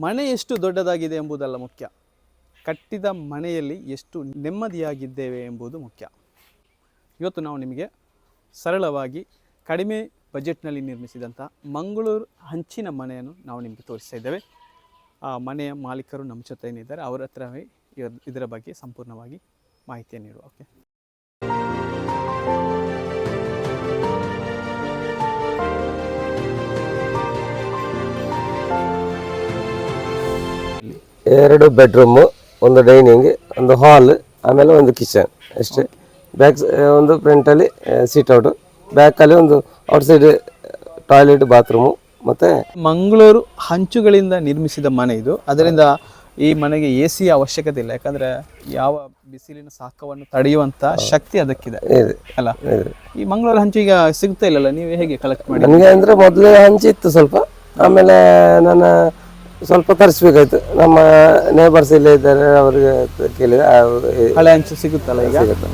ಮನೆ ಎಷ್ಟು ದೊಡ್ಡದಾಗಿದೆ ಎಂಬುದಲ್ಲ ಮುಖ್ಯ. ಕಟ್ಟಿದ ಮನೆಯಲ್ಲಿ ಎಷ್ಟು ನೆಮ್ಮದಿಯಾಗಿದ್ದೇವೆ ಎಂಬುದು ಮುಖ್ಯ. ಇವತ್ತು ನಾವು ನಿಮಗೆ ಸರಳವಾಗಿ ಕಡಿಮೆ ಬಜೆಟ್ನಲ್ಲಿ ನಿರ್ಮಿಸಿದಂಥ ಮಂಗಳೂರು ಹಂಚಿನ ಮನೆಯನ್ನು ನಾವು ನಿಮಗೆ ತೋರಿಸ್ತಾ ಇದ್ದೇವೆ. ಆ ಮನೆಯ ಮಾಲೀಕರು ನಮ್ಮ ಜೊತೆ ಏನಿದ್ದಾರೆ, ಅವರ ಹತ್ರವೇ ಇದ್ರ- ಬಗ್ಗೆ ಸಂಪೂರ್ಣವಾಗಿ ಮಾಹಿತಿಯನ್ನು ನೀಡುವ ಓಕೆ ಎರಡು ಬೆಡ್ರೂಮು ಒಂದು ಡೈನಿಂಗ್ ಒಂದು ಹಾಲ್ ಆಮೇಲೆ ಒಂದು ಕಿಚನ್ ಅಷ್ಟೇ. ಬ್ಯಾಕ್ ಒಂದು ಫ್ರಂಟಲ್ಲಿ ಸೀಟ್ ಔಟ್ ಬ್ಯಾಕಲ್ಲಿ ಒಂದು ಔಟ್ಸೈಡ್ ಟಾಯ್ಲೆಟ್ ಬಾತ್ರೂಮು ಮತ್ತು ಮಂಗಳೂರು ಹಂಚುಗಳಿಂದ ನಿರ್ಮಿಸಿದ ಮನೆ ಇದು. ಅದರಿಂದ ಈ ಮನೆಗೆ ಎ ಸಿ ಅವಶ್ಯಕತೆ ಇಲ್ಲ. ಯಾಕಂದ್ರೆ ಯಾವ ಬಿಸಿಲಿನ ಶಾಖವನ್ನು ತಡೆಯುವಂತ ಶಕ್ತಿ ಅದಕ್ಕಿದೆ. ಅಲ್ಲ? ಈ ಮಂಗಳೂರು ಹಂಚು ಈಗ ಸಿಗ್ತಾ ಇಲ್ಲಲ್ಲ? ನೀವು ಹೇಗೆ ಕಲೆಕ್ಟ್ ಮಾಡಿ ನನಗೆ ಅಂದರೆ ಮೊದಲೇ ಹಂಚಿತ್ತು ಸ್ವಲ್ಪ. ಆಮೇಲೆ ನಾನು ಸ್ವಲ್ಪ ತರಿಸ್ಬೇಕಾಯ್ತು. ನಮ್ಮ ನೇಬರ್ಸ್ ಇಲ್ಲೇ ಇದ್ದಾರೆ ಅವರಿಗೆ ಕೇಳಿದೆ ಹಳೆ ಹಂಚು ಸಿಗುತ್ತಲ್ಲ ಈಗ? ಸಿಗುತ್ತೆ.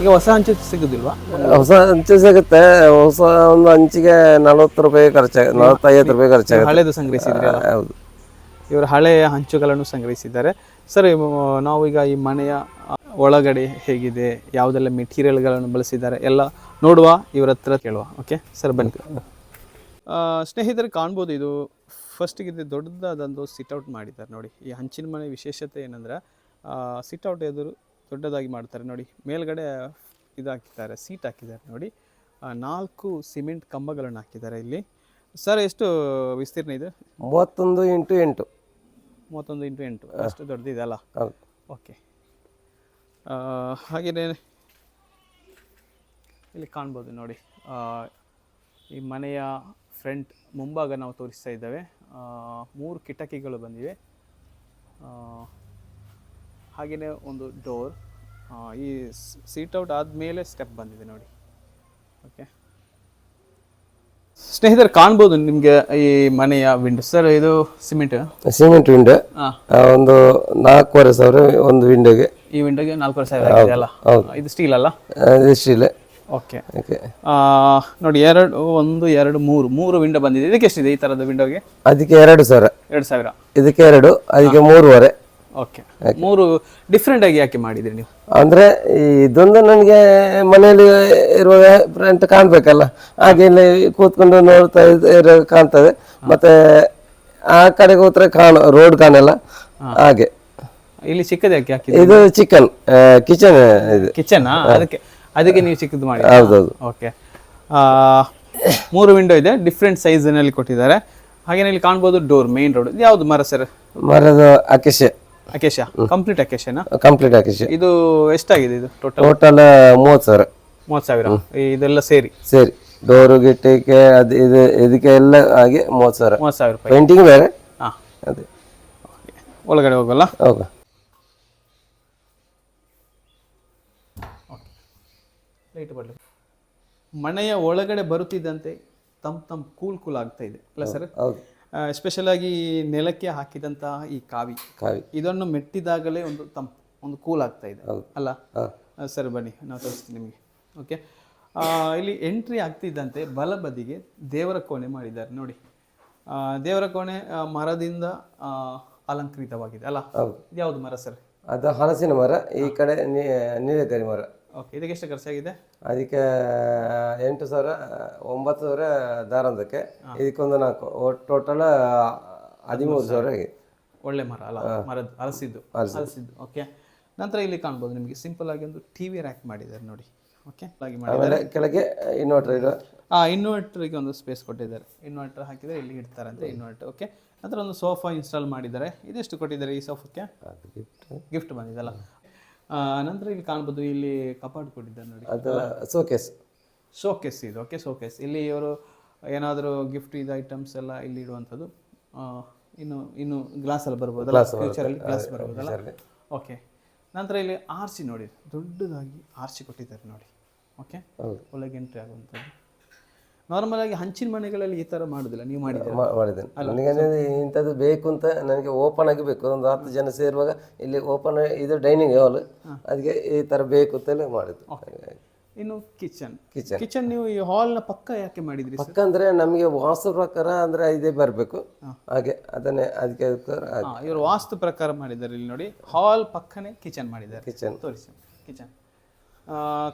ಈಗ ಹೊಸ ಹಂಚು ಸಿಗುದಿಲ್ವಾ? ಹೊಸ ಹಂಚು ಸಿಗುತ್ತೆ ಹೊಸ ಒಂದು ಹಂಚಿಗೆ ನಲವತ್ತು ರೂಪಾಯಿ ಖರ್ಚಾಗ ನಲವತ್ತೈವತ್ತು ರೂಪಾಯಿ ಖರ್ಚಾಗುತ್ತೆ ಹಳೆದು ಸಂಗ್ರಹಿಸಿದ್ರೆ ಹೌದು. ಇವರು ಹಳೆಯ ಹಂಚುಗಳನ್ನು ಸಂಗ್ರಹಿಸಿದ್ದಾರೆ. ಸರ್ ನಾವೀಗ ಈ ಮನೆಯ ಒಳಗಡೆ ಹೇಗಿದೆ ಯಾವುದೆಲ್ಲ ಮೆಟೀರಿಯಲ್ಗಳನ್ನು ಬಳಸಿದ್ದಾರೆ ಎಲ್ಲ ನೋಡುವ ಇವರ ಹತ್ರ ಕೇಳುವ. ಓಕೆ ಸರ್ ಬನ್ನಿ. ಆ, ಸ್ನೇಹಿತರೆ ಕಾಣ್ಬೋದು ಇದು ಫಸ್ಟಿಗೆ ಇದು ದೊಡ್ಡದಾದಂದು ಸಿಟ್ಔಟ್ ಮಾಡಿದ್ದಾರೆ ನೋಡಿ. ಈ ಹಂಚಿನ ಮನೆ ವಿಶೇಷತೆ ಏನಂದ್ರೆ ಸಿಟ್ಔಟ್ ಎದುರು ದೊಡ್ಡದಾಗಿ ಮಾಡ್ತಾರೆ ನೋಡಿ. ಮೇಲ್ಗಡೆ ಇದು ಹಾಕಿದ್ದಾರೆ ಸೀಟ್ ಹಾಕಿದ್ದಾರೆ ನೋಡಿ. ನಾಲ್ಕು ಸಿಮೆಂಟ್ ಕಂಬಗಳನ್ನು ಹಾಕಿದ್ದಾರೆ ಇಲ್ಲಿ. ಸರ್ ಎಷ್ಟು ವಿಸ್ತೀರ್ಣ ಇದು? ಮೂವತ್ತೊಂದು ಇಂಟು ಎಂಟು. ಮೂವತ್ತೊಂದು ಇಂಟು ಎಂಟು. ಅಷ್ಟು ದೊಡ್ಡದಿದೆ ಅಲ್ಲ? ಓಕೆ ಹಾಗೆಯೇ ಇಲ್ಲಿ ಕಾಣ್ಬೋದು ನೋಡಿ. ಈ ಮನೆಯ ಫ್ರಂಟ್ ಮುಂಭಾಗ ನಾವು ತೋರಿಸ್ತಾ ಇದ್ದೇವೆ. ಮೂರು ಕಿಟಕಿಗಳು ಬಂದಿವೆ. ಹಾಗೆಯೇ ಒಂದು ಡೋರ್. ಈ ಸೀಟ್ ಔಟ್ ಆದಮೇಲೆ ಸ್ಟೆಪ್ ಬಂದಿದೆ ನೋಡಿ. ಓಕೆ. ಸ್ನೇಹಿತರೆ ಕಾಣ್ಬೋದು ನಿಮಗೆ ಈ ಮನೆಯ ವಿಂಡೋ. ಸರ್ ಇದು ಸಿಮೆಂಟ್? Cement window. ಒಂದು ನಾಲ್ಕೂವರೆ ಸಾವಿರ ಒಂದು ವಿಂಡೋಗೆ ಈ ವಿಂಡೋಗೆ ನಾಲ್ಕೂವರೆ ಸಾವಿರ ಅಲ್ಲ? ಇದು ಸ್ಟೀಲ್ ಅಲ್ಲ? ಇಷ್ಟಿಲ್ಲ ಓಕೆ ಓಕೆ ನೋಡಿ ಎರಡು ಒಂದು ಎರಡು ಮೂರು. ಮೂರು ವಿಂಡೋ ಬಂದಿದೆ. ಇದಕ್ಕೆ ಎಷ್ಟಿದೆ ಈ ತರದ ವಿಂಡೋಗೆ ಅದಕ್ಕೆ ಎರಡು ಸಾವಿರ. ಎರಡು ಸಾವಿರ. ಇದಕ್ಕೆ ಎರಡು ಅದಕ್ಕೆ ಮೂರುವರೆ. ಓಕೆ ಮೂರು ಡಿಫ್ರೆಂಟ್ ಆಗಿ ಯಾಕೆ ಮಾಡಿದ್ರಿ ನೀವು? ಅಂದ್ರೆ ಇದೊಂದು ನನಗೆ ಮನೆಯಲ್ಲಿ ಇರುವ ಫ್ರೆಂಟ್ ಕಾಣ್ಬೇಕಲ್ಲ. ಹಾಗೆ ಇಲ್ಲಿ ಕೂತ್ಕೊಂಡು ನೋಡ್ತಾ ಇದ್ರೆ ಇರೋ ಕಾಣ್ತದೆ. ಮತ್ತೆ ಆ ಕಡೆಗೆ ಹೋದ್ರೆ ಕಾಣ ರೋಡ್ ಕಾಣಲ್ಲ. ಹಾಗೆ. ಇಲ್ಲಿ ಚಿಕ್ಕದ ಯಾಕೆ ಇದು ಚಿಕನ್ ಕಿಚನ್ ಇದು. ಕಿಚನ್ ಅದಕ್ಕೆ ಅದಕ್ಕೆ ನೀವು ಚಿಕ್ಕದು ಮಾಡಿ ಹೌದೌದು. ಓಕೆ ಮೂರು ವಿಂಡೋ ಇದೆ ಡಿಫ್ರೆಂಟ್ ಸೈಜ್ನಲ್ಲಿ ಕೊಟ್ಟಿದ್ದಾರೆ. ಹಾಗೇನೆ ಇಲ್ಲಿ ಕಾಣ್ಬೋದು ಡೋರ್ ಮೇನ್ ರೋಡ್ ಯಾವ್ದು ಮರ ಸರ್? ಮರದ ಅಕೇಶ. ಅಕೇಶ? ಕಂಪ್ಲೀಟ್ ಅಕೇಶನಾ? ಕಂಪ್ಲೀಟ್ ಅಕೇಶ. ಇದು ಎಷ್ಟಾಗಿದೆ ಇದು ಟೋಟಲ್ ಟೋಟಲ್ ಮೂವತ್ತು ಸಾವಿರ. ಮೂವತ್ತು ಸಾವಿರ? ಇದೆಲ್ಲ ಸೇರಿ? ಸೇರಿ. ಡೋರು ಗಿಟ್ಟಿಗೆ ಅದು ಇದು ಇದಕ್ಕೆ ಎಲ್ಲ ಹಾಗೆ ಮೂವತ್ತು ಸಾವಿರ. ಮೂವತ್ತು ಸಾವಿರ ರೂಪಾಯಿ. ಪೇಂಟಿಂಗ್ ಬೇರೆ. ಹಾಂ. ಅದೇ. ಒಳಗಡೆ ಹೋಗಲ್ಲ? ಹೌದಾ ಲೈಟ್ ಬರಲಿ ಮನೆಯ ಒಳಗಡೆ ಬರುತ್ತಿದ್ದಂತೆ ತಮ್ ತಮ್ ಕೂಲ್ ಕೂಲ್ ಆಗ್ತಾ ಇದೆ. ಅಲ್ಲ ಸರ್? ಎಸ್ಪೆಷಲ್ ಆಗಿ ನೆಲಕ್ಕೆ ಹಾಕಿದಂತಹ ಈ ಕಾವಿ. ಕಾವಿ. ಇದನ್ನು ಮೆಟ್ಟಿದಾಗಲೇ ಒಂದು ತಂಪು ಒಂದು ಕೂಲ್ ಆಗ್ತಾ ಇದೆ. ಅಲ್ಲ? ಸರ್ ಬನ್ನಿ ನಾವು ತೋರಿಸ್ತೀನಿ ನಿಮಗೆ. ಓಕೆ? ಇಲ್ಲಿ ಎಂಟ್ರಿ ಆಗ್ತಿದ್ದಂತೆ ಬಲ ಬದಿಗೆ ದೇವರ ಕೋಣೆ ಮಾಡಿದ್ದಾರೆ. ನೋಡಿ. ದೇವರ ಕೋಣೆ ಮರದಿಂದ ಅಲಂಕೃತವಾಗಿದೆ. ಅಲ್ಲ? ಯಾವುದು ಮರ ಸರ್? ಅದು ಹಲಸಿನ ಮರ ಈ ಕಡೆ ನೀ- ನೀಲಗರಿ ಮರ. ಓಕೆ ಇದಕ್ಕೆ ಎಷ್ಟು ಖರ್ಚಾಗಿದೆ? ಅದಕ್ಕೆ ಎಂಟು ಸಾವಿರ ಒಂಬತ್ತು ಸಾವಿರ ದಾರಂದಕ್ಕೆ ಇದಕ್ಕೊಂದು ನಾಲ್ಕು ಟೋಟಲ್ ಹದಿಮೂರು ಸಾವಿರ ಆಗಿದೆ. ಒಳ್ಳೆ ಮರ ಅಲ್ಲ? ಮರದ್ದು ಹಲಸಿದ್ದು ಹಲಸಿದ್ದು ಓಕೆ ನಂತರ ಇಲ್ಲಿ ಕಾಣ್ಬೋದು ನಿಮಗೆ ಸಿಂಪಲ್ ಆಗಿ ಒಂದು ಟಿ ವಿ ರ್ಯಾಕ್ ಮಾಡಿದ್ದಾರೆ ನೋಡಿ. ಓಕೆ ಮಾಡಿದ್ದಾರೆ. ಕೆಳಗೆ ಇನ್ವರ್ಟರ್ ಇದೆ. ಆ ಇನ್ವರ್ಟರ್ಗೆ ಒಂದು ಸ್ಪೇಸ್ ಕೊಟ್ಟಿದ್ದಾರೆ. ಇನ್ವರ್ಟರ್ ಹಾಕಿದರೆ ಇಲ್ಲಿ ಇಡ್ತಾರಂತೆ ಇನ್ವರ್ಟರ್ ಓಕೆ ನಂತರ ಒಂದು ಸೋಫಾ ಇನ್ಸ್ಟಾಲ್ ಮಾಡಿದ್ದಾರೆ. ಇದೆಷ್ಟು ಕೊಟ್ಟಿದ್ದಾರೆ ಈ ಸೋಫಾಕ್ಕೆ ಗಿಫ್ಟ್ ಬಂದಿದೆಲ್ಲ ನಂತರ ಇಲ್ಲಿ ಕಾಣ್ಬೋದು ಇಲ್ಲಿ ಕಪಾಟ್ ಕೊಟ್ಟಿದ್ದಾರೆ ನೋಡಿ. ಅದು ಸೋಕೇಸ್ ಶೋಕೇಸ್ ಇದು ಓಕೆ ಶೋಕೇಸ್ ಇಲ್ಲಿ ಇವರು ಏನಾದರೂ ಗಿಫ್ಟ್ ಇದು ಐಟಮ್ಸ್ ಎಲ್ಲ ಇಲ್ಲಿ ಇಡುವಂಥದ್ದು. ಇನ್ನು ಇನ್ನು ಗ್ಲಾಸ್ ಎಲ್ಲ ಬರ್ಬೋದಲ್ಲ? ಫ್ಯೂಚರಲ್ಲಿ ಗ್ಲಾಸ್ ಬರ್ಬೋದಲ್ಲ? ಓಕೆ ನಂತರ ಇಲ್ಲಿ ಆರ್ಸಿ ನೋಡಿ ದೊಡ್ಡದಾಗಿ ಆರ್ಸಿ ಕೊಟ್ಟಿದ್ದಾರೆ ನೋಡಿ. ಓಕೆ. ಒಳಗೆ ಎಂಟ್ರಿ ಆಗುವಂಥದ್ದು. ನಾರ್ಮಲ್ ಆಗಿ ಹಂಚಿನ ಮನೆಗಳಲ್ಲಿ ಈ ಥರ ಮಾಡೋದಿಲ್ಲ. ನೀವು ಮಾಡಿದ್ರೆ ಮಾಡಿದ್ದೇನೆ. ನನಗೆ ಇಂಥದ್ದು ಬೇಕು ಅಂತ ನನಗೆ ಓಪನ್ ಆಗಿ ಬೇಕು. ಒಂದು ಹತ್ತು ಜನ ಸೇರುವಾಗ ಇಲ್ಲಿ ಓಪನ್ ಇದು ಡೈನಿಂಗ್ ಹಾಲ್ ಅದಕ್ಕೆ ಈ ಥರ ಬೇಕು ಅಂತಲೇ ಮಾಡಿದ್ದು. ಇನ್ನು ಕಿಚನ್ ಕಿಚನ್ ಕಿಚನ್ ನೀವು ಈ ಹಾಲ್ನ ಪಕ್ಕ ಯಾಕೆ ಮಾಡಿದ್ರಿ ಪಕ್ಕ ಅಂದ್ರೆ ನಮಗೆ ವಾಸ್ತು ಪ್ರಕಾರ ಅಂದ್ರೆ ಇದೇ ಬರಬೇಕು. ಹಾಗೆ ಅದನ್ನೇ ಅದಕ್ಕೆ ಇವರು ವಾಸ್ತು ಪ್ರಕಾರ ಮಾಡಿದ್ದಾರೆ ಇಲ್ಲಿ ನೋಡಿ. ಹಾಲ್ ಪಕ್ಕನೇ ಕಿಚನ್ ಮಾಡಿದ್ದಾರೆ. ಕಿಚನ್ ತೋರಿಸಿ ಕಿಚನ್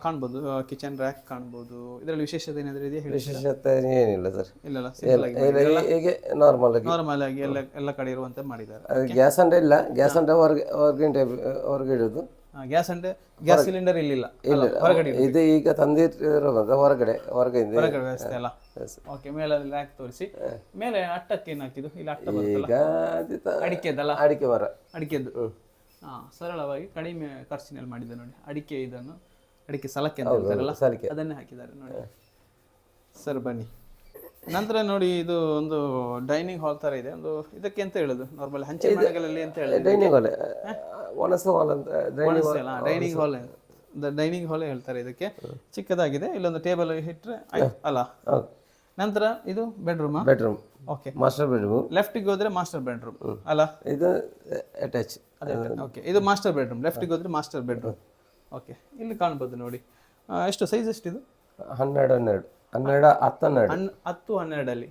ಕಾಣ್ಬೋದು ಕಿಚನ್ ರ್ಯಾಕ್ ಕಾಣ್ಬೋದು. ಇದರಲ್ಲಿ ವಿಶೇಷತೆ ಏನಾದರೂ ಇದೆಯಾ ಹೇಳಿ? ವಿಶೇಷತೆ ಏನಿಲ್ಲ ಸರ್. ಇಲ್ಲ ಆಗಿ ಇಲ್ಲ, ಹೀಗೆ ನಾರ್ಮಲ್ ಆಗಿ. ನಾರ್ಮಲ್ ಆಗಿ ಎಲ್ಲ ಎಲ್ಲ ಕಡೆ ಇರುವಂತೆ ಮಾಡಿದ್ದಾರೆ. ಗ್ಯಾಸ್ ಅಂಡೆ ಇಲ್ಲ. ಗ್ಯಾಸ್ ಅಂಡೆ ಹೊರಗೆ ಹೊರಗಡೆ ಹೊರಗೆ ಇಡೋದು. ಗ್ಯಾಸ್ ಅಂದ್ರೆ ಗ್ಯಾಸ್ ಸಿಲಿಂಡರ್ ಇಲ್ಲಿಲ್ಲ. ಇಲ್ಲ ಹೊರಗಡೆ ಇದೆ. ಇದು ಈಗ ತಂದಿರುವಂತ ಹೊರಗಡೆ ಹೊರಗಡೆ ಹೊರಗಡೆ ವ್ಯವಸ್ಥೆ ಅಲ್ಲ. ಓಕೆ ಮೇಲೆ ರ್ಯಾಕ್ ತೋರಿಸಿ. ಮೇಲೆ ಅಟ್ಟಕ್ಕೆ ಏನು ಹಾಕಿದ್ದು ಇಲ್ಲಿ ಅಟ್ಟ ಬರುತ್ತಲ್ಲ? ಈಗ ಅದು ತ- ಅಡಿಕೆದಲ್ಲ? ಅಡಿಕೆ ಮರ. ಅಡಿಕೆದ್ದು ಹಾ ಸರಳವಾಗಿ ಕಡಿಮೆ ಖರ್ಚಿನಲ್ಲಿ ಮಾಡಿದೆ ನೋಡಿ. ಅಡಿಕೆ ಇದನ್ನು ಅಡಿಕೆ ಸಲಕ್ಕೆ ಅಂತ ಹೇಳ್ತಾರಲ್ಲ ಸಲಿಕೆ ಅದನ್ನೇ ಹಾಕಿದ್ದಾರೆ ನೋಡಿ. ಸರ್ ಬನ್ನಿ. ನಂತರ ನೋಡಿ ಇದು ಒಂದು ಡೈನಿಂಗ್ ಹಾಲ್ ತರ ಇದೆ. ಒಂದು ಇದಕ್ಕೆ ಅಂತ ಹೇಳುದು? ನಾರ್ಮಲ್ ಹಂಚಿನ ಮನೆಗಳಲ್ಲಿ ಅಂತ ಹೇಳುದು? ಡೈನಿಂಗ್ ಹಾಲ್ ವನಸ ಹಾಲ್ ಅಂತ dining dining hall. Dining hall ಹೇಳ್ತಾರೆ ಇದಕ್ಕೆ. ಚಿಕ್ಕದಾಗಿದೆ. ಇಲ್ಲೊಂದು ಟೇಬಲ್ ಇಟ್ಟರೆ ಅಲ್ಲ? ನಂತರ ಇದು bedroom? Bedroom. Okay master bedroom ಲೆಫ್ಟಿಗೆ ಹೋದ್ರೆ ಮಾಸ್ಟರ್ ಬೆಡ್ರೂಮ್ ಅಲ್ಲ? ಇದು ಅಟ್ಯಾಚ್ ಅದೇ ಓಕೆ ಇದು ಮಾಸ್ಟರ್ ಬೆಡ್ರೂಮ್ ಲೆಫ್ಟಿಗೆ ಹೋದ್ರೆ ಮಾಸ್ಟರ್ ಬೆಡ್ರೂಮ್ ಓಕೆ ಇಲ್ಲಿ ಕಾಣ್ಬೋದು ನೋಡಿ. ಆ, ಎಷ್ಟು ಸೈಜ್ ಎಷ್ಟಿದು? ಹನ್ನೆರಡು ಹನ್ನೆರಡು. ಹನ್ನೆರಡು ಹತ್ತು ಹನ್ನೆರಡು. ಹನ್ ಹತ್ತು ಹನ್ನೆರಡಲ್ಲಿ.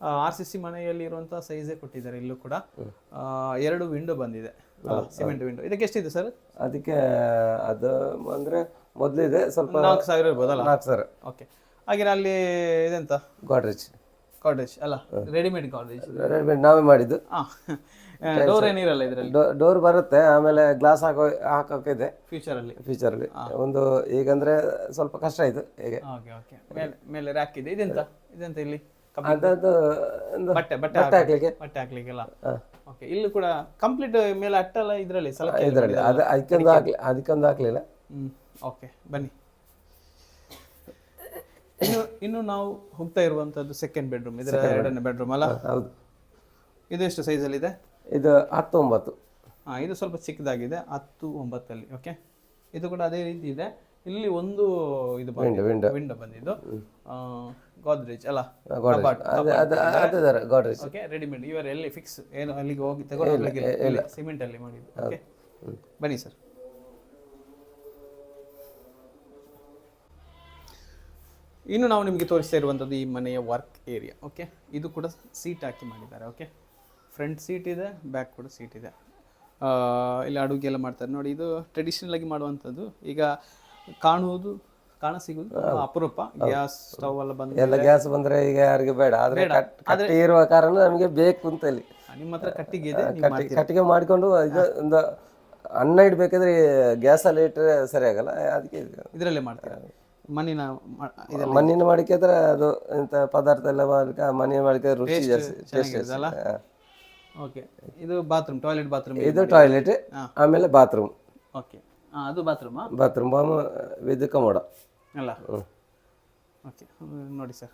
ಆರ್ ಸಿ ಸಿ ಮನೆಯಲ್ಲಿ ಇರುವಂಥ ಸೈಜೇ ಕೊಟ್ಟಿದ್ದಾರೆ ಇಲ್ಲೂ ಕೂಡ. ಆ, ಎರಡು ವಿಂಡೋ ಬಂದಿದೆ. ಸಿಮೆಂಟ್ ವಿಂಡೋ ಇದಕ್ಕೆ ಎಷ್ಟಿದೆ ಸರ್ ಅದಕ್ಕೆ ಅದು ಅಂದ್ರೆ ಮೊದಲಿದೆ ಸ್ವಲ್ಪ ನಾಲ್ಕು ಸಾವಿರ ಇರ್ಬೋದಲ್ಲ? ನಾಲ್ಕು ಸಾವಿರ. ಓಕೆ. ಹಾಗೆ ಅಲ್ಲಿ ಇದೆಂತ? ಗೋಡ್ರೇಜ್ ಕಾಟೇಜ್ ಅಲ್ಲ ರೆಡಿಮೇಡ್ ಕಾಟೇಜ್ ರೆಡಿಮೇಡ್ ನಾವೇ ಮಾಡಿದ್ದು. ಹಾಂ ಡೋರ್ ಏನಿರಲ್ಲ ಇದರಲ್ಲಿ? ಡೋರ್ ಬರುತ್ತೆ ಆಮೇಲೆ ಗ್ಲಾಸ್ ಹಾಕೋ ಹಾಕೋಕೆ ಇದೆ. ಫ್ಯೂಚರ್ ಅಲ್ಲಿ. ಒಂದು ಈಗಂದ್ರೆ ಸ್ವಲ್ಪ ಕಷ್ಟ ಆಯ್ತು ಹೇಗೆ? ಓಕೆ ಓಕೆ ಮೇಲೆ ಮೇಲೆ ರ್ಯಾಕ್ ಇದೆ. ಇದೆಂತ? ಇದೆಂತ ಇಲ್ಲಿ? ಅದದ್ದು ಒಂದು ಬಟ್ಟೆ ಬಟ್ಟೆ ಬಟ್ಟೆ ಹಾಕ್ಲಿಕ್ಕೆ. ಬಟ್ಟೆ ಹಾಕ್ಲಿಕ್ಕೆಲ್ಲ? ಓಕೆ ಇಲ್ಲೂ ಕೂಡ ಕಂಪ್ಲೀಟ್ ಮೇಲೆ ಅಟ್ಟಲ್ಲ ಇದರಲ್ಲಿ ಸಲ ಇದರಲ್ಲಿ. ಅದು ಅದಕ್ಕೊಂದು ಹಾಕ್ಲಿ ಅದಕ್ಕೊಂದು ಹಾಕ್ಲಿಲ್ಲ. ಹ್ಮ್ ಓಕೆ ಬನ್ನಿ. ಇನ್ನು ಇನ್ನು ನಾವು ಹೋಗ್ತಾ ಇರುವಂತದ್ದು ಸೆಕೆಂಡ್ ಬೆಡ್ರೂಮ್ ಇದರ ಎರಡನೇ ಬೆಡ್ರೂಮ್ ಅಲ್ಲ? ಹೌದು ಇದು ಎಷ್ಟು ಸೈಜಲ್ಲಿ ಇದೆ ಇದು ಹತ್ತು ಒಂಬತ್ತು ಹಾ ಇದು ಸ್ವಲ್ಪ ಚಿಕ್ಕದಾಗಿದೆ ಹತ್ತು ಒಂಬತ್ತಲ್ಲಿ ಓಕೆ ಇದು ಕೂಡ ಅದೇ ರೀತಿ ಇದೆ. ಇಲ್ಲಿ ಒಂದು ಇದು window. ವಿಂಡೋ ಬಂದಿದ್ದು. ಗೋದ್ರೇಜ್ ಅಲ್ಲ? ಗೋಡ್ರೇಜ್ ಓಕೆ ರೆಡಿಮೇಡ್ ಇವರು ಎಲ್ಲಿ ಫಿಕ್ಸ್ ಏನು ಅಲ್ಲಿಗೆ ಹೋಗಿ ತಗೊಂಡು ಸಿಮೆಂಟ್ ಅಲ್ಲಿ ಮಾಡಿದ್ದು. ಓಕೆ ಬನ್ನಿ ಸರ್ ಇನ್ನು ನಾವು ನಿಮಗೆ ತೋರಿಸ್ತಾ ಇರುವಂಥದ್ದು ಈ ಮನೆಯ ವರ್ಕ್ ಏರಿಯಾ ಓಕೆ ಇದು ಕೂಡ ಸೀಟ್ ಹಾಕಿ ಮಾಡಿದ್ದಾರೆ ಓಕೆ ಫ್ರಂಟ್ ಸೀಟ್ ಇದೆ ಬ್ಯಾಕ್ ಕೂಡ ಸೀಟ್ ಇದೆ. ಇಲ್ಲಿ ಅಡುಗೆ ಎಲ್ಲ ಮಾಡ್ತಾರೆ. ನೋಡಿ ಇದು ಟ್ರೆಡಿಷನಲ್ ಆಗಿ ಮಾಡುವಂಥದ್ದು. ಈಗ ಕಾಣುವುದು ಕಾಣ ಸಿಗುವುದು ಅಪರೂಪ. ಗ್ಯಾಸ್ ಸ್ಟವ್ ಎಲ್ಲ ಬಂದ ಎಲ್ಲ ಗ್ಯಾಸ್ ಬಂದ್ರೆ ಈಗ ಯಾರಿಗೆ ಬೇಡ. ಆದ್ರೆ ಕಟ್- ಕಟ್ಟಿ ಇರುವ ಕಾರಣ ನಮಗೆ ಬೇಕು ಅಂತ ಇಲ್ಲಿ ನಿಮ್ಮ ಹತ್ರ ಕಟ್ಟಿಗೆ ಇದೆ ನೀವು ಕಟ್ಟಿ ಕಟ್ಟಿಗೆ ಮಾಡಿಕೊಂಡು ಇದು ಒಂದು ಅನ್ನ ಇಡ್ಬೇಕಾದ್ರೆ ಗ್ಯಾಸ್ ಅಲ್ಲಿ ಇಟ್ಟರೆ ಸರಿ ಆಗಲ್ಲ. ಅದಕ್ಕೆ ಇದು. ಇದರಲ್ಲೇ ಮಾಡ್ತೀರಾ? ಮಣ್ಣಿನ ಮ- ಇದೆಲ್ಲ ಮಣ್ಣಿನ ಮಾಡಿಕಿದ್ರೆ ಅದು ಇಂಥ ಪದಾರ್ಥ ಎಲ್ಲ ಮಾಡ್ಲಿಕ್ಕೆ ಆ ಮಣ್ಣಿನ ಮಾಡಿಕೆ ರುಚಿ ಜಾಸ್ತಿ ಟೇಸ್ಟ್ ಚೆನ್ನಾಗಿರುತ್ತಲ್ಲ? ಓಕೆ ಇದು ಬಾತ್ರೂಮ್ ಟಾಯ್ಲೆಟ್ ಬಾತ್ರೂಮ್ ಇದು ಟಾಯ್ಲೆಟ್ ಆಮೇಲೆ ಬಾತ್ರೂಮ್ ಓಕೆ ಹಾಂ ಅದು ಬಾತ್ರೂಮ್ ಬಾತ್ರೂಮ್ ವಿದ್ ಕಮೋಡ ಅಲ್ಲ. ಓಕೆ ನೋಡಿ ಸರ್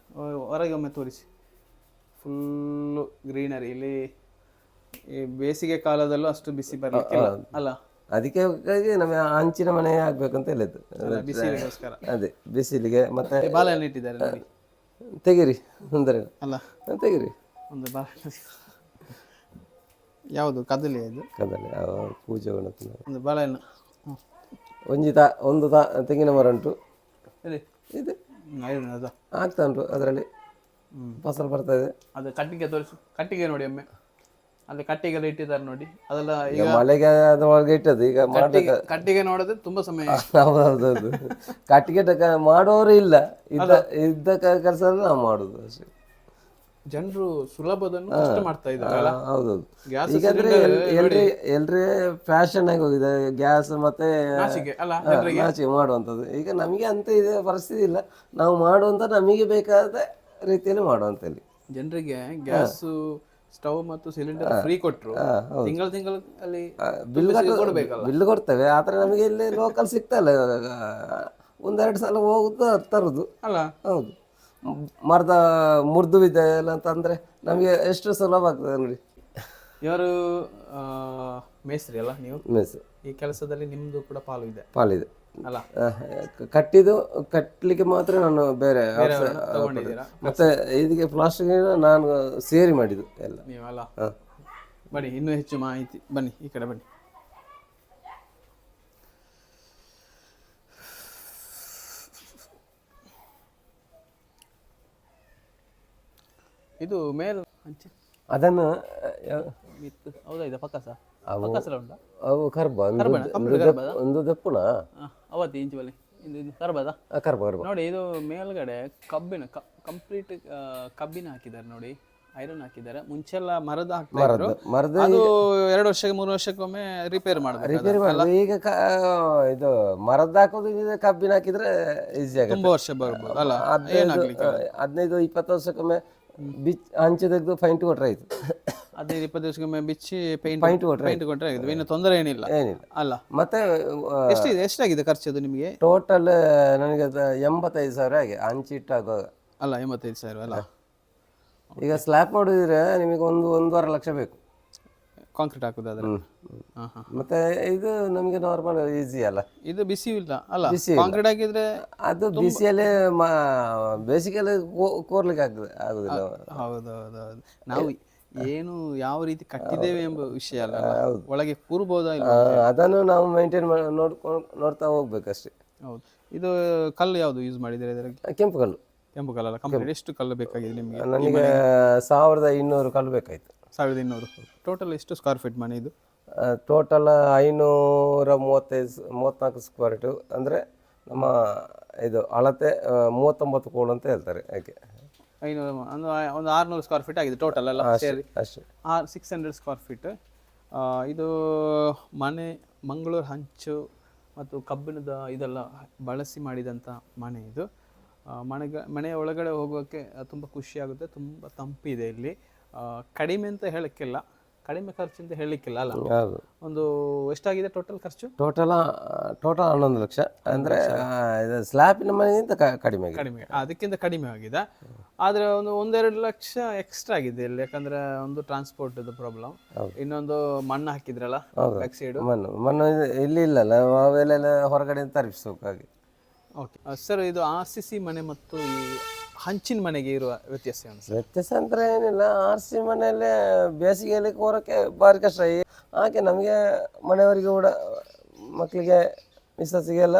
ಹೊರಗೆ ಒಮ್ಮೆ ತೋರಿಸಿ. ಫುಲ್ಲು ಗ್ರೀನರಿ ಇಲ್ಲಿ ಈ ಬೇಸಿಗೆ ಕಾಲದಲ್ಲೂ ಅಷ್ಟು ಬಿಸಿ ಬರಲಿಕ್ಕಿಲ್ಲ. ಅಲ್ಲ. ಅದಕ್ಕೆ ನಮಗೆ ನಮ್ಮ ಹಂಚಿನ ಮನೆ ಆಗ್ಬೇಕಂತ ಹೇಳಿದ್ದು. ಬಿಸಿಲಿಗೋಸ್ಕರ. ಅದೇ ಬಿಸಿಲಿಗೆ ಮತ್ತೆ ಬಾಳೆಹಣ್ಣು ಇಟ್ಟಿದ್ದಾರೆ ನೋಡಿ. ತೆಗಿರಿ ಅಂದರೆ ಅಲ್ಲ. ತೆಗಿರಿ. ಒಂದು ಬಾಳೆಹಣ್ಣು. ಯಾವುದು? ಕದಲಿ ಅದು? ಕದಲೆ ಆ ಪೂಜೆ ಒಂದು ಬಾಳೆಹಣ್ಣು. ಹ್ಞೂ ಒಂಜಿ ತಾ ಒಂದು ತಾ ತೆಂಗಿನ ಮರ ಉಂಟು. ಹೇಳಿ ಇದೆ. ಹ್ಮ್, ಐದು ಅದು? ಆಗ್ತಾ ಉಂಟು ಅದರಲ್ಲಿ. ಫಸಲು ಬರ್ತಾ ಇದೆ. ಅದು ಕಟ್ಟಿಗೆ ತೋರಿಸು ಕಟ್ಟಿಗೆ ನೋಡಿ ಒಮ್ಮೆ. ಅಲ್ಲಿ ಕಟ್ಟಿಗೆಲ್ಲ ಇಟ್ಟಿದ್ದಾರೆ ನೋಡಿ. ಅದೆಲ್ಲ ಈಗ ಈಗ ಮಳೆಗೆ ಅದ್ರೊಳಗೆ ಇಟ್ಟದ್ದು ಈಗ ಮಾಡ್ಬೇಕು ಕಟ್ಟಿಗೆ ಕಟ್ಟಿಗೆ ನೋಡೋದು ತುಂಬಾ ಸಮಯ ಹೌದೌದು ಕಟ್ಟಿಗೆ ಮಾಡೋರು ಇಲ್ಲ. ಇದ್ದ ಇದ್ದ ಕೆಲಸ ನಾವು ಮಾಡುದು ಅಷ್ಟೇ. ಜನರು ಸುಲಭದನ್ನು ಕಷ್ಟ ಮಾಡ್ತಾ ಇದ್ದಾರೆ ಎಲ್ರಿ ಎಲ್ರಿ ಫ್ಯಾಷನ್ ಆಗಿ ಹೋಗಿದೆ. ಗ್ಯಾಸ್ ಮತ್ತೆ ನಾಚಿಕೆ ಮಾಡುವಂಥದ್ದು. ಈಗ ನಮಗೆ ಅಂತ ಇದೆ ಪರಿಸ್ಥಿತಿ ಇಲ್ಲ. ನಾವು ಮಾಡುವಂತ ನಮಗೆ ಬೇಕಾದ ರೀತಿಯಲ್ಲಿ ಮಾಡುವಂತ ಇಲ್ಲಿ ಜನರಿಗೆ ಗ್ಯಾಸ್ ಸ್ಟವ್ ಮತ್ತು ಸಿಲಿಂಡರ್ ಫ್ರೀ ಕೊಟ್ರು. ತಿಂಗಳ ತಿಂಗಳ ಅಲ್ಲಿ ಬಿಲ್ ಬಿಲ್ ಕೊಡ್ತೇವೆ. ಆದ್ರೆ ನಮಗೆ ಇಲ್ಲಿ ಲೋಕಲ್ ಸಿಗ್ತಲ್ಲ ಇಲ್ಲ. ಒಂದೆರಡು ಸಲ ಹೋಗುದು ತರುದು. ಅಲ್ಲ ಹೌದು. ಮರದ ಮುರಿದು ಇದೆ ಇಲ್ಲ ಅಂತಂದ್ರೆ ನಮಗೆ ಎಷ್ಟು ಸುಲಭ ಆಗ್ತದೆ ನೋಡಿ. ಇವರು ಮೇಸ್ತ್ರಿ ಅಲ್ಲ ನೀವು? ಮೇಸ್ತ್ರಿ. ಈ ಕೆಲಸದಲ್ಲಿ ನಿಮ್ಮದು ಕೂಡ ಪಾಲು ಇದೆ. ಪಾಲಿದೆ. ಅಲ್ಲ? ಕಟ್ಟಿದ್ದು ಕಟ್ಟಲಿಕ್ಕೆ ಮಾತ್ರ ನಾನು ಬೇರೆ ಮತ್ತೆ ಇದಕ್ಕೆ ಪ್ಲಾಸ್ಟಿಕ್ ನಾನು ಸೇರಿ ಮಾಡಿದ್ದು ಎಲ್ಲ. ನೀವು ಅಲ್ಲ ಮಾಡಿ ಬನ್ನಿ ಇನ್ನೂ ಹೆಚ್ಚು ಮಾಹಿತಿ. ಬನ್ನಿ ಈ ಕಡೆ ಬನ್ನಿ. ಇದು ಮೇಲ್ ಅದನ್ನ ಅದನ್ನು ಹೌದಾ ಇದು ಪಕ್ಕಸ ಅವು ಪಕ್ಕಸಲ ಉಂಟಾ? ಅವು ಕರ್ಬ ಒಂದು ಕರ್ಬನ, ದ- complete ಒಂದು ಕರ್ಬದ? ಒಂದು ದಪ್ಪುನ? ಹಾಂ ಅವತ್ತು ಇಂಚು ಬಲ್ಲಿ ಇದು ಇದು ಕರ್ಬದ? ಆ, ಕರ್ಬ ಕರ್ಬ. ನೋಡಿ ಇದು ಮೇಲ್ಗಡೆ ಕಬ್ಬಿನ ಕಂಪ್ಲೀಟ್ ಕಬ್ಬಿನ ಹಾಕಿದ್ದಾರೆ ನೋಡಿ. ಐರನ್ ಹಾಕಿದ್ದಾರೆ. ಮುಂಚೆಲ್ಲ ಮರದ ಹಾಕ್ತಾ ಇದ್ರು. ಮರದ ಅದು ಎರಡು ವರ್ಷಕ್ಕೆ ಮೂರು ವರ್ಷಕ್ಕೊಮ್ಮೆ ರಿಪೇರ್ ಮಾಡಬೇಕು ರಿಪೇರಿ ಮಾಡೋದು ಈಗ ಕ- ಇದು ಮರದ ಹಾಕೋದು ಈಗ ಕಬ್ಬಿನ ಹಾಕಿದ್ರೆ ಈಸಿ ಆಗುತ್ತೆ. ತುಂಬಾ ವರ್ಷ ಬರ್ಬೋದು. ಅಲ್ಲ ಹದಿನೈದು ಇಪ್ಪತ್ತು ವರ್ಷಕ್ಕೊಮ್ಮೆ ಬಿಚ್ ಹಂಚು ತೆಗೆದು ಪೈಂಟ್ ಕೊಟ್ರೆ ಆಯ್ತು. ಹದಿನೈದು ಇಪ್ಪತ್ತು ದಿವಸಕ್ಕೊಮ್ಮೆ ಬಿಚ್ಚಿ ಪೇಂಟ್ Paint ಕೊಟ್ರೆ ಪೇಂಟ್ ಕೊಟ್ಟರೆ ಆಗಿದೆ. ಇನ್ನು ತೊಂದರೆ ಏನಿಲ್ಲ. ಏನಿಲ್ಲ. ಅಲ್ಲ. ಮತ್ತೆ ಎಷ್ಟಿದೆ? ಎಷ್ಟಾಗಿದೆ ಖರ್ಚು ಅದು ನಿಮಗೆ ಟೋಟಲ್ ನನಗೆ ಅದು ಎಂಬತ್ತೈದು ಸಾವಿರ ಆಗಿ ಹಂಚಿಟ್ಟಾಗ ಅಲ್ಲ ಎಂಬತ್ತೈದು ಸಾವಿರ ಅಲ್ಲ. ಈಗ ಸ್ಲ್ಯಾಪ್ ಮಾಡಿದ್ರೆ ನಿಮಗೆ ಒಂದು ಒಂದೂವರೆ ಲಕ್ಷ ಬೇಕು. ಕಾಂಕ್ರೀಟ್ ಹಾಕುದಾದ್ರೆ ಅದ್ರ ಮತ್ತೆ ಇದು ನಮಗೆ ನಾರ್ಮಲ್ ಈಸಿ ಅಲ್ಲ. ಇದು ಬಿಸಿ ಇಲ್ಲ. ಅಲ್ಲ ಬಿಸಿ. ಕಾಂಕ್ರೀಟ್ ಹಾಕಿದ್ರೆ ಅದು ಬಿಸಿಯಲ್ಲೇ ಬೇಸಿಗೆಯಲ್ಲಿ ಕೋರ್ಲಿಕ್ಕೆ ಆಗ್ತದೆ ಆಗುದಿಲ್ಲ. ಹೌದು ಹೌದು ಹೌದು ನಾವು ಏನು ಯಾವ ರೀತಿ ಕಟ್ಟಿದ್ದೇವೆ ಎಂಬ ವಿಷಯ ಅಲ್ಲ. ಒಳಗೆ ಕೂರ್ಬೋದಾ ಇಲ್ಲ ಅದನ್ನು ನಾವು ಮೇಂಟೈನ್ ನೋಡ್ಕೊಂಡು ನೋಡ್ತಾ ಹೋಗ್ಬೇಕಷ್ಟೇ. ಹೌದು. ಇದು ಕಲ್ಲು ಯಾವುದು ಯೂಸ್ ಮಾಡಿದ್ದೀರಾ ಇದರಲ್ಲಿ ಕೆಂಪು ಕಲ್ಲು. ಕೆಂಪು ಕಲ್ಲಲ್ಲ ಕಂಪ್ಲೀಟ್ ಎಷ್ಟು ಕಲ್ಲು ಬೇಕಾಗಿದೆ ನಿಮಗೆ? ನನಗೆ ಸಾವಿರದ ಇನ್ನೂರು ಕಲ್ಲು ಬೇಕಾಯ್ತು. ಸಾವಿರದ ಇನ್ನೂರು. ಟೋಟಲ್ ಎಷ್ಟು ಸ್ಕ್ವೇರ್ ಫೀಟ್ ಮನೆ ಇದು? ಟೋಟಲ್ ಐನೂರ ಮೂವತ್ತೈದು ಸ್- ಮೂವತ್ತ್ನಾಲ್ಕು ಸ್ಕ್ವೇರ್ ಫೀಟು ಅಂದರೆ ನಮ್ಮ ಇದು ಅಳತೆ ಆ, ಮೂವತ್ತೊಂಬತ್ತು ಕೋಳು ಅಂತ ಹೇಳ್ತಾರೆ ಯಾಕೆ ಐನೂರು ಒಂದು ಒಂದು ಆರುನೂರು ಸ್ಕ್ವೇರ್ ಫೀಟ್ ಆಗಿದೆ ಟೋಟಲ್ ಅಲ್ಲ ಸೇರಿ. ಅಷ್ಟೇ. ಆರು ಸಿಕ್ಸ್ ಹಂಡ್ರೆಡ್ ಸ್ಕ್ವೇರ್ ಫೀಟ್ ಇದು ಮನೆ ಮಂಗಳೂರು ಹಂಚು ಮತ್ತು ಕಬ್ಬಿಣದ ಇದೆಲ್ಲ ಬಳಸಿ ಮಾಡಿದಂಥ ಮನೆ ಇದು. ಆ, ಮನೆಗ ಮನೆಯ ಒಳಗಡೆ ಹೋಗೋಕ್ಕೆ ತುಂಬ ಖುಷಿಯಾಗುತ್ತೆ ತುಂಬ ತಂಪಿದೆ ಇಲ್ಲಿ. ಕಡಿಮೆ ಅಂತ ಹೇಳಕ್ಕಿಲ್ಲ. ಕಡಿಮೆ ಖರ್ಚು ಅಂತ ಹೇಳಲಿಕ್ಕಿಲ್ಲ ಅಲ್ಲ? ಹೌದು. ಒಂದು ಎಷ್ಟಾಗಿದೆ ಟೋಟಲ್ ಖರ್ಚು? ಟೋಟಲ್ ಟೋಟಲ್ ಹನ್ನೊಂದು ಲಕ್ಷ. ಅಂದರೆ ಇದು ಸ್ಲ್ಯಾಪಿನ ಮನೆಗಿಂತ ಕ- ಕಡಿಮೆ ಆಗಿದೆ. ಕಡಿಮೆ. ಅದಕ್ಕಿಂತ ಕಡಿಮೆ ಆಗಿದೆ. ಆದರೆ ಒಂದು ಒಂದೆರಡು ಲಕ್ಷ ಎಕ್ಸ್ಟ್ರಾ ಆಗಿದೆ ಇಲ್ಲಿ. ಯಾಕಂದ್ರೆ ಒಂದು ಟ್ರಾನ್ಸ್ಪೋರ್ಟ್ ಪ್ರಾಬ್ಲಮ್ ಇನ್ನೊಂದು ಮಣ್ಣು ಹಾಕಿದ್ರಲ್ಲ ಬ್ಯಾಕ್ ಸೈಡ್ ಮಣ್ಣು ಮಣ್ಣು ಇದು ಇಲ್ಲಿ ಇಲ್ಲಲ್ಲ ಅವೆಲ್ಲ ಹೊರಗಡೆ ತರಿಸಬೇಕಾಗಿ ಓಕೆ ಸರ್ ಇದು ಆರ್ ಸಿ ಸಿ ಮನೆ ಮತ್ತು ಈ ಹಂಚಿನ ಮನೆಗೆ ಇರುವ ವ್ಯತ್ಯಾಸ ಏನು ಸರ್? ವ್ಯತ್ಯಾಸ ಅಂದ್ರೆ ಏನಿಲ್ಲ ಆರ್ ಸಿ ಮನೆಯಲ್ಲೇ ಬೇಸಿಗೆಯಲ್ಲಿ ಕೋರಕ್ಕೆ ಭಾರಿ ಕಷ್ಟ. ಈ- ಹಾಗೆ ನಮಗೆ ಮನೆಯವರಿಗೆ ಕೂಡ ಮಕ್ಕಳಿಗೆ ಮಿಸ್ಸಸ್ಸಿಗೆಲ್ಲ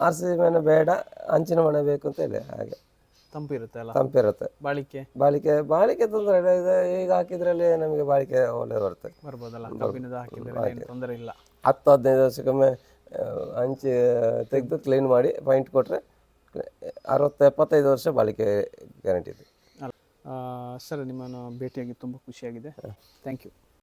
ಆರ್ ಸಿ ಮನೆ ಬೇಡ ಹಂಚಿನ ಮನೆ ಬೇಕು ಅಂತ ಹೇಳಿ ಹಾಗೆ. ತಂಪಿರುತ್ತೆ ಅಲ್ಲ? ತಂಪಿರುತ್ತೆ. ಬಾಳಿಕೆ? ಬಾಳಿಕೆ ಬಾಳಿಕೆ ತೊಂದರೆ ಇಲ್ಲ. ಇದು ಈಗ ಹಾಕಿದ್ರಲ್ಲಿ ನಮಗೆ ಬಾಳಿಕೆ ಒಳ್ಳೆ ಬರುತ್ತೆ. ಬರ್ಬೋದಲ್ಲ? ಕಬ್ಬಿಣದ ಹಾಕಿದ್ರೆ ಏನು ತೊಂದರೆ ಇಲ್ಲ. ಹತ್ತು ಹದಿನೈದು ವರ್ಷಕ್ಕೊಮ್ಮೆ ಆ, ಹಂಚಿ ತೆಗೆದು ಕ್ಲೀನ್ ಮಾಡಿ ಪಾಯಿಂಟ್ ಕೊಟ್ಟರೆ ಅರವತ್ತು ಎಪ್ಪತ್ತೈದು ವರ್ಷ ಬಾಳಿಕೆ ಗ್ಯಾರಂಟಿ ಇದೆ. ಸರ್ ನಿಮ್ಮನ್ನು ಭೇಟಿಯಾಗಿ ತುಂಬ ಖುಷಿಯಾಗಿದೆ. Thank you